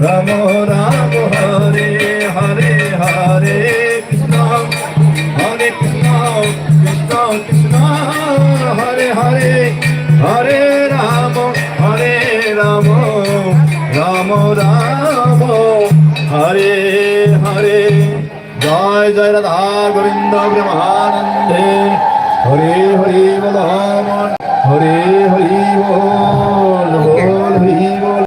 Ram Ram, Hare Hare Hare Krishna. হরে Krishna Krishna Krishna. Hare Hare Hare Ram হরে Ram. Ram Ram, Hare Hare. জয় জয় Radha Govinda ব্রহ্মানন্দে। হরে, Hari বল হরে, Hari.